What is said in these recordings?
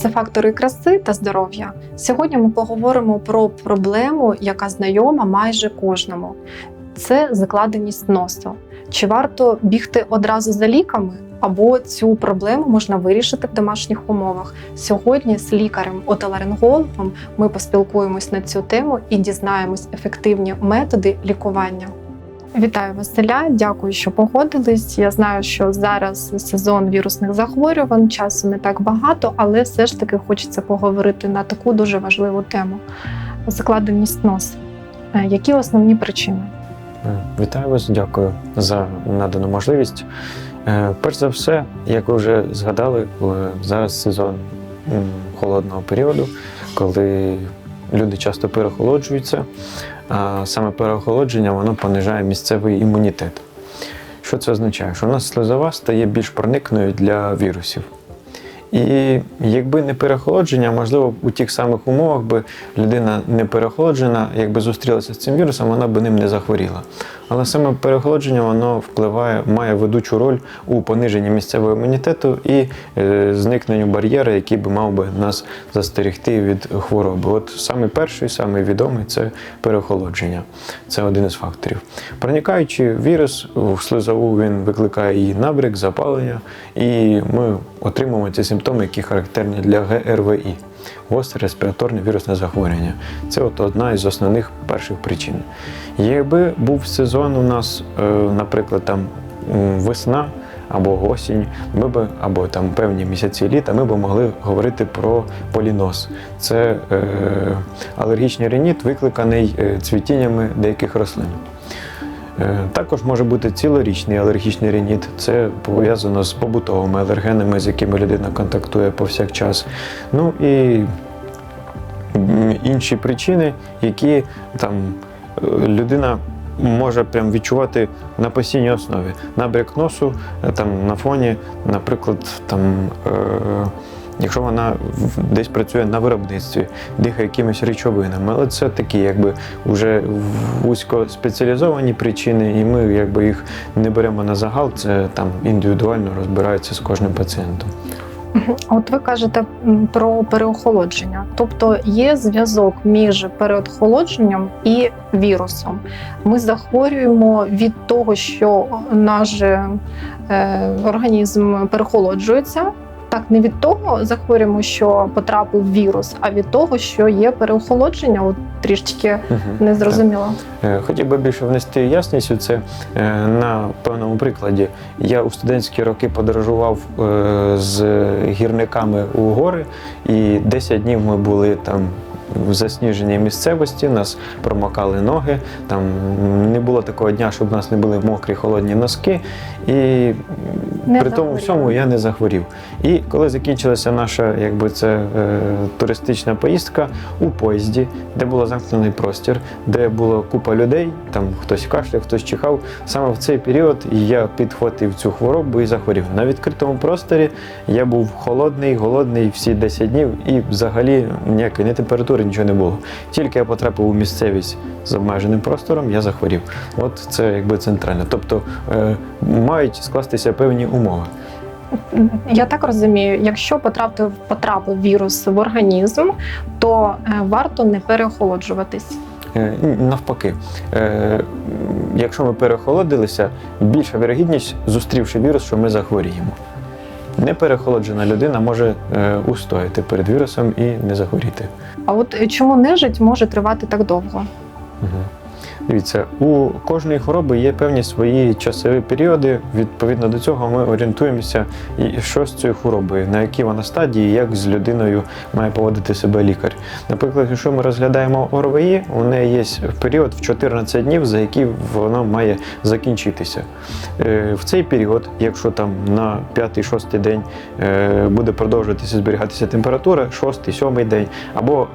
Це фактори краси та здоров'я. Сьогодні ми поговоримо про проблему, яка знайома майже кожному. Це закладеність носу. Чи варто бігти одразу за ліками? Або цю проблему можна вирішити в домашніх умовах. Сьогодні з лікарем-отоларингологом ми поспілкуємось на цю тему і дізнаємось ефективні методи лікування. Вітаю Василя, дякую, що погодились. Я знаю, що зараз сезон вірусних захворювань, часу не так багато, але все ж таки хочеться поговорити на таку дуже важливу тему закладеність носу. Е, Які основні причини? Е, Вітаю вас, дякую за надану можливість. Е, Перш за все, як ви вже згадали, зараз сезон холодного періоду, коли люди часто переохолоджуються, а саме переохолодження воно понижає місцевий імунітет. Що це означає? Що у нас слизова стає більш проникною для вірусів. І якби не переохолодження, можливо, у тих самих умовах би людина не переохолоджена, якби зустрілася з цим вірусом, вона би ним не захворіла. Але саме переохолодження воно впливає, має ведучу роль у пониженні місцевого імунітету і е, зникненню бар'єра, який би мав би нас застерегти від хвороби. От саме перший, саме відомий це переохолодження. Це один із факторів. Проникаючи вірус в слизову, він викликає і набряк, запалення, і ми отримуємо ці симптоми, які характерні для ГРВІ. Гостре респіраторне вірусне захворювання. Це от одна із основних перших причин. Якби був сезон у нас, е, наприклад, там весна або осінь, ми б, або там певні місяці літа, ми б могли говорити про полінос. Це е, алергічний реніт, викликаний е, цвітіннями деяких рослин. Е, Також може бути цілорічний алергічний реніт. Це пов'язано з побутовими алергенами, з якими людина контактує повсякчас. Ну і інші причини, які там е, людина може прям відчувати на постійній основі. Набряк носу е, там на фоні, наприклад, там. Е, Якщо вона десь працює на виробництві, дихає якимись речовинами, але це такі, якби вже вузько спеціалізовані причини, і ми якби їх не беремо на загал, це там індивідуально розбирається з кожним пацієнтом. От ви кажете про переохолодження, тобто є зв'язок між переохолодженням і вірусом. Ми захворюємо від того, що наш е, організм перехолоджується. Так, не від того захворюємо, що потрапив вірус, а від того, що є переохолодження. От трішечки не зрозуміло. Е, Хотів би більше внести ясність у це е, на певному прикладі. Я у студентські роки подорожував е, з гірниками у гори, і 10 днів ми були там. В засніженій місцевості нас промокали ноги. Там не було такого дня, щоб у нас не були мокрі холодні носки. І Не при тому всьому я не захворів. І коли закінчилася наша, якби це е, туристична поїздка у поїзді, де було замкнений простір, де було купа людей, там хтось кашляв, хтось чихав. Саме в цей період я підхватив цю хворобу і захворів. На відкритому просторі я був холодний, голодний всі 10 днів, і взагалі ніякої ні температури, нічого не було. Тільки я потрапив у місцевість з обмеженим простором, я захворів. От це якби центрально. Тобто е, мають скластися певні умови. Я так розумію, якщо потрапив потрапив вірус в організм, то е, варто не переохолоджуватись. Е, Навпаки, Е, якщо ми перехолодилися, більша вірогідність, зустрівши вірус, що ми захворіємо. Неперехолоджена людина може устояти перед вірусом і не захворіти. А от чому нежить може тривати так довго? Мгм. Дивіться, у кожної хвороби є певні свої часові періоди. Відповідно до цього ми орієнтуємося, що з цією хворобою, на якій вона стадії, як з людиною має поводити себе лікар. Наприклад, якщо ми розглядаємо ОРВІ, у неї є період в 14 днів, за який воно має закінчитися. Е, В цей період, якщо там на 5-6 день е, буде продовжуватися зберігатися температура, 6-7 день, або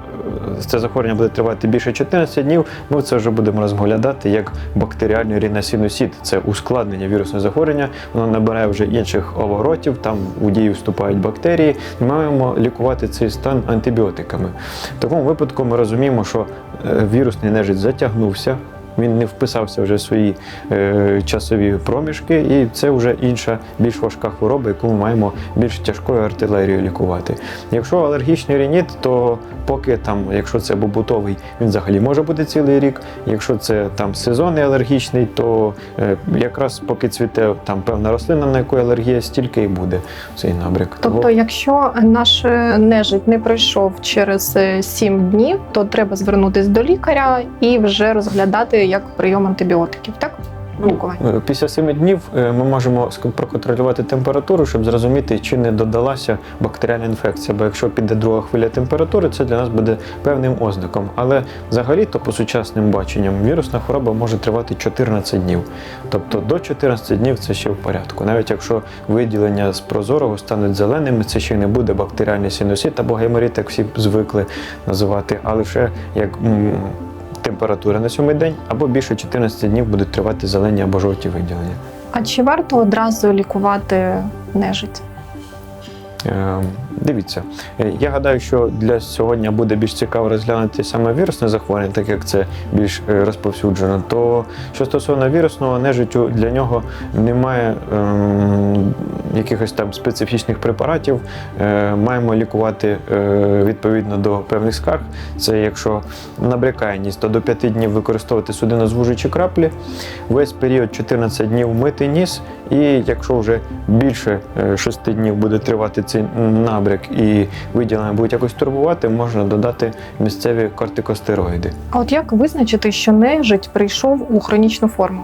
е, це захворювання буде тривати більше 14 днів, ми це вже будемо розглядати як бактеріальний ріносинусит. Це ускладнення вірусного захворювання, воно набирає вже інших оборотів, там у дію вступають бактерії. Ми маємо лікувати цей стан антибіотиками. В такому випадку ми розуміємо, що е, вірусний нежить затягнувся. Він не вписався вже в свої е, часові проміжки, і це вже інша, більш важка хвороба, яку ми маємо більш тяжкою артилерією лікувати. Якщо алергічний рініт, то поки там, якщо це побутовий, він взагалі може бути цілий рік. Якщо це там сезонний алергічний, то е, якраз поки цвіте там певна рослина, на яку алергія, стільки і буде цей набряк. Тобто, якщо наш е, нежить не пройшов через 7 днів, то треба звернутися до лікаря і вже розглядати як прийом антибіотиків, так? Лікування. Е, Після 7 днів е, ми можемо проконтролювати температуру, щоб зрозуміти, чи не додалася бактеріальна інфекція. Бо якщо піде друга хвиля температури, це для нас буде певним ознаком. Але взагалі, то по сучасним баченням, вірусна хвороба може тривати 14 днів. Тобто до 14 днів це ще в порядку. Навіть якщо виділення з прозорого стануть зеленими, це ще не буде бактеріальний синусит або геморит, як всі звикли називати, а лише як. М, Температура на сьомий день або більше 14 днів будуть тривати зелені або жовті виділення. А чи варто одразу лікувати нежить? Е, Дивіться, е, я гадаю, що для сьогодні буде більш цікаво розглянути саме вірусне захворювання, так як це більш е, розповсюджено. То що стосовно вірусного нежиттю, для нього немає ем, якихось там специфічних препаратів. Е, маємо лікувати е, відповідно до певних скарг. Це якщо набрякає ніс, то до 5 днів використовувати судинозвужуючі краплі. Весь період 14 днів мити ніс, і якщо вже більше 6 днів буде тривати цей набряк і виділення будуть якось турбувати, можна додати місцеві кортикостероїди. А от як визначити, що нежить прийшов у хронічну форму?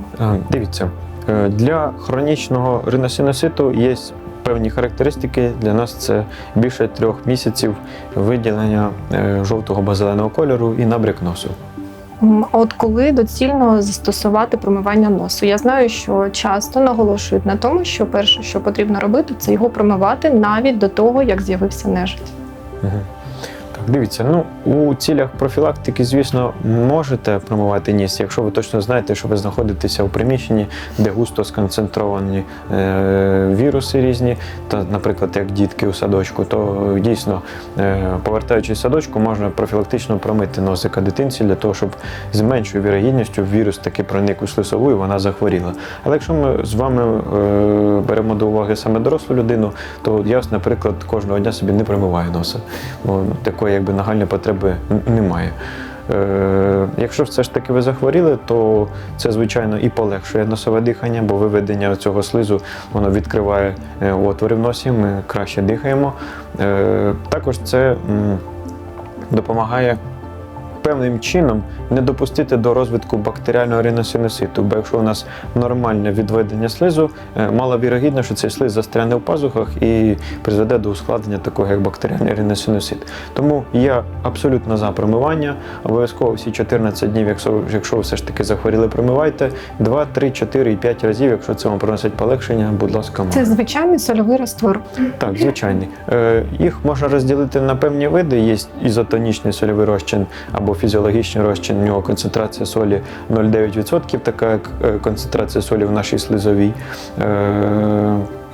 Дивіться, е, для хронічного риносиноситу є певні характеристики. Для нас це більше трьох місяців виділення е, жовтого базеленого кольору і набряк носу. От коли доцільно застосувати промивання носу? Я знаю, що часто наголошують на тому, що перше, що потрібно робити, це його промивати навіть до того, як з'явився нежить. Мгм. Дивіться, ну у цілях профілактики, звісно, можете промивати ніс, якщо ви точно знаєте, що ви знаходитеся у приміщенні, де густо сконцентровані е, віруси різні, та, наприклад, як дітки у садочку, то дійсно, е, повертаючись з садочку, можна профілактично промити носика дитинці для того, щоб з меншою вірогідністю вірус таки проник у слизову і вона захворіла. Але якщо ми з вами е, беремо до уваги саме дорослу людину, то я, наприклад, кожного дня собі не промиваю носа. Бо такої якби нагальної потреби немає. Е, якщо все ж таки ви захворіли, то це звичайно і полегшує носове дихання, бо виведення цього слизу воно відкриває е, отвори в носі, ми краще дихаємо. Е, також це допомагає певним чином не допустити до розвитку бактеріального риносинуситу. Бо якщо у нас нормальне відведення слизу, е, маловірогідно, що цей слиз застряне в пазухах і призведе до ускладнення такого, як бактеріальний риносинусит. Тому я абсолютно за промивання. Обов'язково всі 14 днів, якщо, якщо все ж таки захворіли, промивайте 2, 3, 4 і 5 разів. Якщо це вам приносить полегшення, будь ласка, Це звичайний сольовий раствор. Так, звичайний. Е, їх можна розділити на певні види. Є ізотонічний сольовий розчин або фізіологічний розчин. У нього концентрація солі 0,9%, така як е, концентрація солі в нашій слизовій.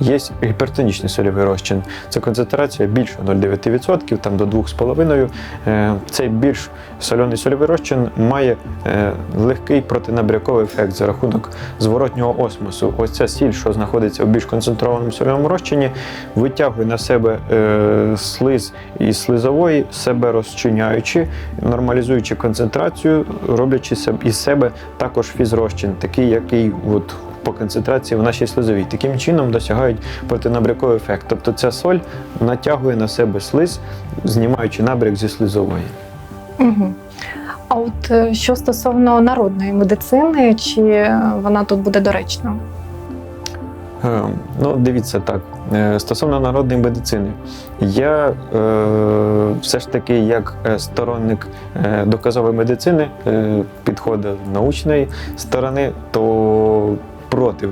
Є гіпертонічний сольовий розчин. Це концентрація більше 0,9%, там до 2,5%. Е, Цей більш соляний сольовий розчин має е, легкий протинабряковий ефект за рахунок зворотнього осмосу. Ось ця сіль, що знаходиться в більш концентрованому сольовому розчині, витягує на себе е, слиз із слизової, себе розчиняючи, нормалізуючи концентрацію, роблячи із себе також фізрозчин, такий, який от по концентрації в нашій слизовій. Таким чином досягають протинабряковий ефект. Тобто ця соль натягує на себе слиз, знімаючи набряк зі слизової. Угу. А от е, що стосовно народної медицини, чи вона тут буде доречна? Е, Ну, дивіться так. Е, Стосовно народної медицини, я е, все ж таки, як е, сторонник е, доказової медицини, е, підходу научної сторони, то проти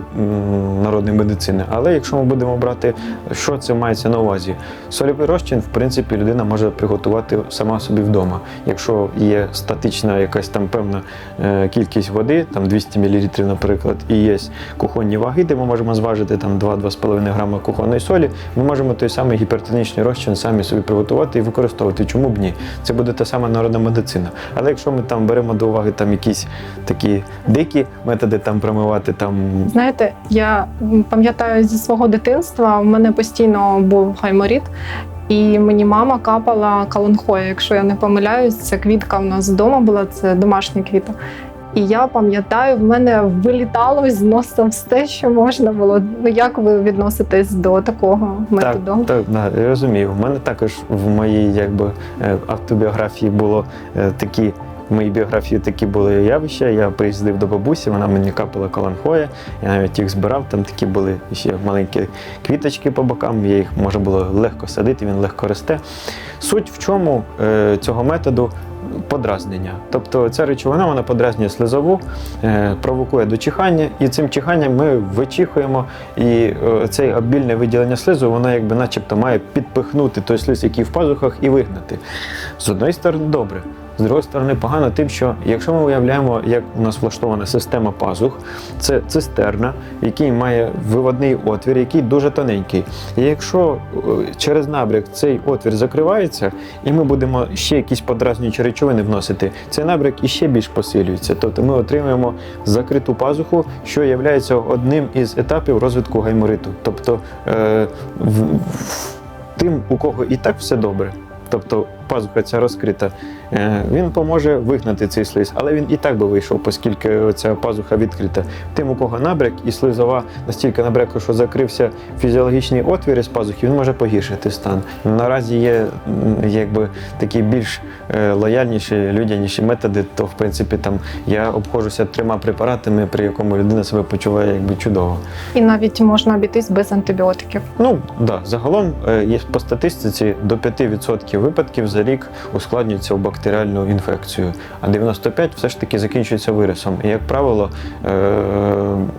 народної медицини. Але якщо ми будемо брати, що це мається на увазі? Сольовий розчин, в принципі, людина може приготувати сама собі вдома. Якщо є статична якась там певна е, кількість води, там 200 мл, наприклад, і є кухонні ваги, де ми можемо зважити там 2-2,5 грама кухонної солі, ми можемо той самий гіпертонічний розчин самі собі приготувати і використовувати. Чому б ні? Це буде та сама народна медицина. Але якщо ми там беремо до уваги там якісь такі дикі методи там промивати там Знаєте, я пам'ятаю зі свого дитинства, в мене постійно був гайморіт, і мені мама капала каланхоя. Якщо я не помиляюсь, це квітка в нас вдома була, це домашня квіта. І я пам'ятаю, в мене вилітало з носа все, що можна було. Ну як ви відноситесь до такого методу? Так, так, да, я розумію. У мене також в моїй якби, е, автобіографії було е, такі. В моїй біографії такі були явища. Я приїздив до бабусі, вона мені капала каланхоя, я навіть їх збирав. Там такі були ще маленькі квіточки по бокам, я їх можна було легко садити, він легко росте. Суть в чому е, цього методу подразнення. Тобто ця речовина вона подразнює слизову, е, провокує до чихання, і цим чиханням ми вичихуємо, і е, це обільне виділення слизу, воно якби начебто має підпихнути той слиз, який в пазухах, і вигнати. З одної сторони, добре. З другої сторони, погано тим, що якщо ми уявляємо, як у нас влаштована система пазух, це цистерна, який має виводний отвір, який дуже тоненький. І якщо е, через набряк цей отвір закривається, і ми будемо ще якісь подразнюючі речовини вносити, цей набряк іще більш посилюється. Тобто ми отримуємо закриту пазуху, що є одним із етапів розвитку гаймориту. Тобто е, в, в, тим, у кого і так все добре. Тобто пазуха ця розкрита, він поможе вигнати цей слиз, але він і так би вийшов, оскільки ця пазуха відкрита. Тим, у кого набряк і слизова настільки набряка, що закрився фізіологічний отвір із пазухи, він може погіршити стан. Наразі є якби такі більш е, лояльніші, людяніші методи, то в принципі там я обходжуся трьома препаратами, при якому людина себе почуває якби чудово. І навіть можна обійтись без антибіотиків. Ну да, загалом е, є по статистиці до 5% випадків за рік ускладнюється в бактеріальну інфекцію, а 95% все ж таки закінчується виросом. І як правило, е,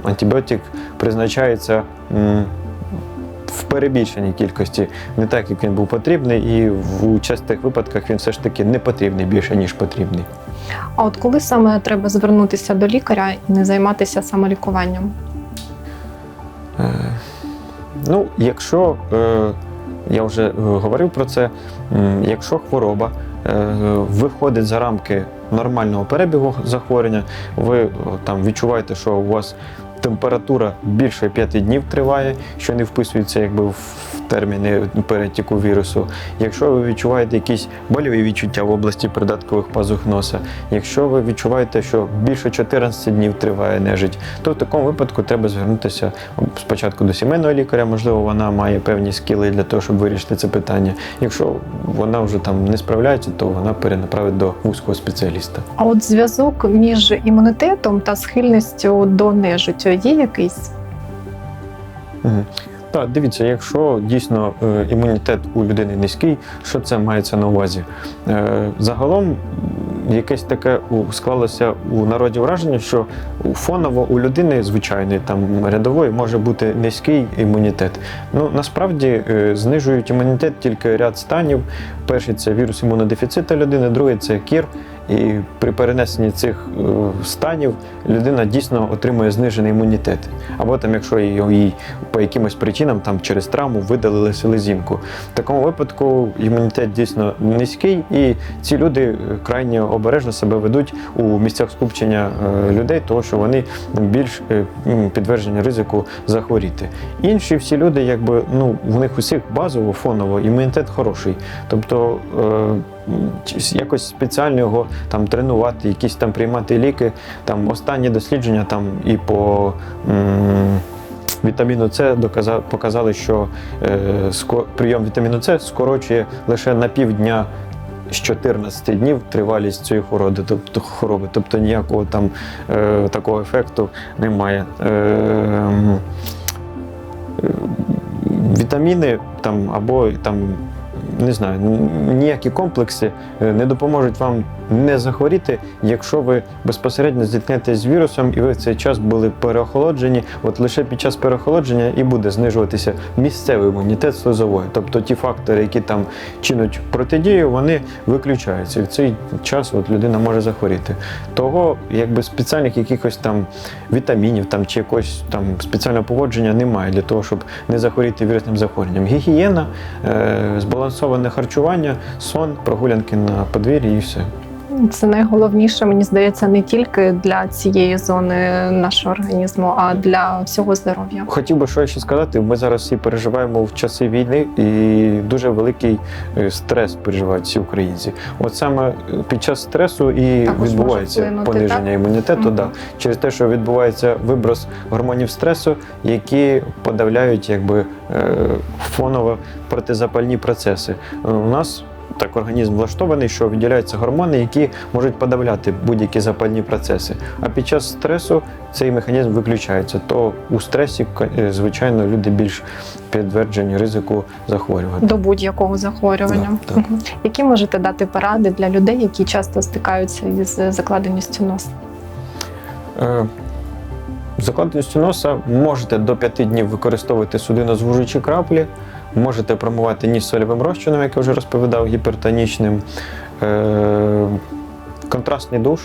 антибіотик призначається. В перебільшеній кількості не так, як він був потрібний, і в частих випадках він все ж таки не потрібний більше, ніж потрібний. А от коли саме треба звернутися до лікаря і не займатися самолікуванням? Е, Ну, якщо е, я вже говорив про це, якщо хвороба виходить за рамки нормального перебігу захворювання, ви е, там відчуваєте, що у вас температура більше 5 днів триває, що не вписується якби в терміни перетіку вірусу. Якщо ви відчуваєте якісь больові відчуття в області придаткових пазух носа, якщо ви відчуваєте, що більше 14 днів триває нежить, то в такому випадку треба звернутися спочатку до сімейного лікаря, можливо, вона має певні скіли для того, щоб вирішити це питання. Якщо вона вже там не справляється, то вона перенаправить до вузького спеціаліста. А от зв'язок між імунітетом та схильністю до нежиттю є якийсь? Мгм. Так, дивіться, якщо дійсно е, імунітет у людини низький, що це мається на увазі? Е, загалом якесь таке склалося у народі враження, що фоново у людини звичайної там рядової може бути низький імунітет. Ну насправді е, знижують імунітет тільки ряд станів. Перший це вірус імунодефіцита людини, другий це кір. І при перенесенні цих е, станів людина дійсно отримує знижений імунітет. Або там, якщо їй по якимось причинам, там через травму видалили селезінку. В такому випадку імунітет дійсно низький, і ці люди е, крайне обережно себе ведуть у місцях скупчення е, людей, тому що вони більш м, підтверджені ризику захворіти. Інші всі люди, якби ну в них усіх базово, фоново імунітет хороший. Тобто якось спеціально його там тренувати, якісь там приймати ліки. Там останні дослідження там і по вітаміну С показали, що е, прийом вітаміну С скорочує лише на півдня. З 14 днів тривалість цієї хвороби, тобто хвороби, тобто ніякого там е, такого ефекту немає. Е, е, вітаміни там або там не знаю, ніякі комплекси е, не допоможуть вам не захворіти, якщо ви безпосередньо зіткнетесь з вірусом і ви в цей час були переохолоджені. От лише під час переохолодження і буде знижуватися місцевий імунітет слизової. Тобто ті фактори, які там чинуть протидію, вони виключаються. І в цей час от людина може захворіти. Того якби спеціальних якихось там вітамінів там чи якогось там спеціального поводження немає для того, щоб не захворіти вірусним захворюванням. Гігієна, е, збалансоване харчування, сон, прогулянки на подвір'ї і все. Це найголовніше, мені здається, не тільки для цієї зони нашого організму, а для всього здоров'я. Хотів би що ще сказати. Ми зараз всі переживаємо в часи війни і дуже великий е, стрес переживають всі українці. От саме під час стресу і Також відбувається вплинути, пониження так? імунітету. Мгм. Да, через те, що відбувається виброс гормонів стресу, які подавляють якби е, фоново протизапальні процеси. Е, У нас так організм влаштований, що виділяються гормони, які можуть подавляти будь-які запальні процеси. А під час стресу цей механізм виключається. То у стресі, е, звичайно, люди більш підтверджені ризику захворювати. До будь-якого захворювання. Да, так. Які можете дати поради для людей, які часто стикаються із закладеністю носа? Е, Закладеністю носа можете до 5 днів використовувати судинозвужуючі краплі, можете промивати ніс сольовим розчином, як я вже розповідав, гіпертонічним. Е, Контрастний душ,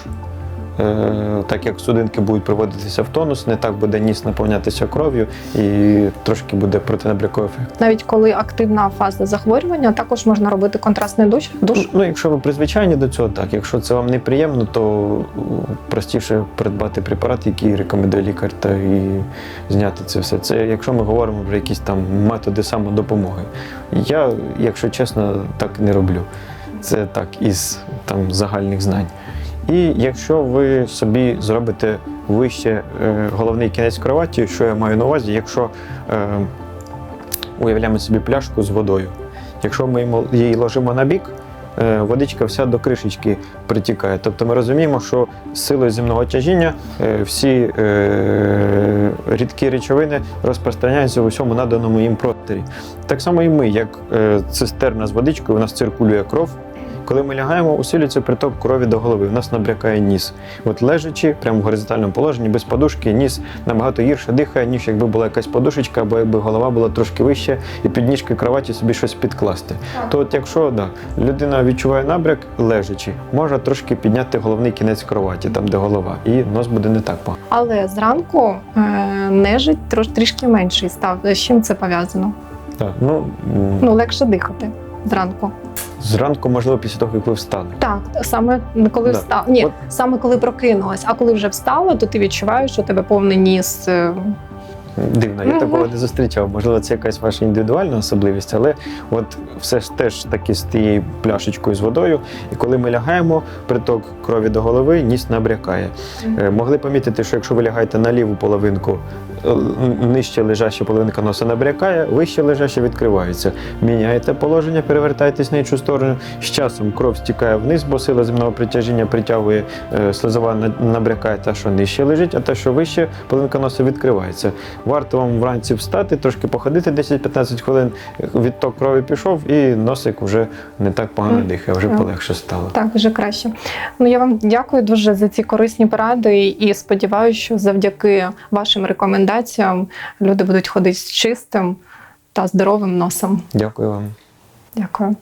так як судинки будуть приводитися в тонус, не так буде ніс наповнятися кров'ю і трошки буде протинабряковий ефект. Навіть коли активна фаза захворювання, також можна робити контрастний душ. душ. Ну, якщо ви призвичайні до цього, так. Якщо це вам неприємно, то е, простіше придбати препарат, який рекомендує лікар, та і зняти це все. Це якщо ми говоримо про якісь там методи самодопомоги. Я, якщо чесно, так не роблю. Це так із там загальних знань. І якщо ви собі зробите вище е, головний кінець кроваті, що я маю на увазі, якщо е, уявляємо собі пляшку з водою. Якщо ми її ложимо на бік, е, водичка вся до кришечки притікає. Тобто ми розуміємо, що з силою земного тяжіння всі рідкі речовини розпространяються в усьому наданому їм просторі. Так само і ми, як цистерна з водичкою, у нас циркулює кров. Коли ми лягаємо, усилюється приток крові до голови, у нас набрякає ніс. От лежачи, прямо в горизонтальному положенні, без подушки, ніс набагато гірше дихає, ніж якби була якась подушечка, або якби голова була трошки вища, і під ніжки кроваті собі щось підкласти. То от якщо да, людина відчуває набряк лежачи, може трошки підняти головний кінець кроваті, там де голова, і нос буде не так погано. Але зранку е, нежить трош, трішки менший став. З чим це пов'язано? Так, ну, Ну, легше дихати зранку. зранку, можливо, після того, як ви встали. Так, саме коли Да. встав. Ні, От- саме коли прокинулась. А коли вже встала, то ти відчуваєш, що у тебе повний ніс. Дивно, я такого не зустрічав. Можливо, це якась ваша індивідуальна особливість, але от все ж теж таки з тією пляшечкою з водою. І коли ми лягаємо, приток крові до голови, ніс набрякає. Е, Могли помітити, що якщо ви лягаєте на ліву половинку, е, нижче лежаща половинка носа набрякає, вище лежаща відкривається. Міняєте положення, перевертаєтесь на іншу сторону. З часом кров стікає вниз, бо сила земного притяжіння притягує е, слизова набрякає та, що нижче лежить, а та, що вище, половинка носа відкривається. Варто вам вранці встати, трошки походити 10-15 хвилин, відток крові пішов, і носик вже не так погано дихає, вже полегше стало. Так, вже краще. Ну я вам дякую дуже за ці корисні поради і сподіваюся, що завдяки вашим рекомендаціям люди будуть ходити з чистим та здоровим носом. Дякую вам. Дякую.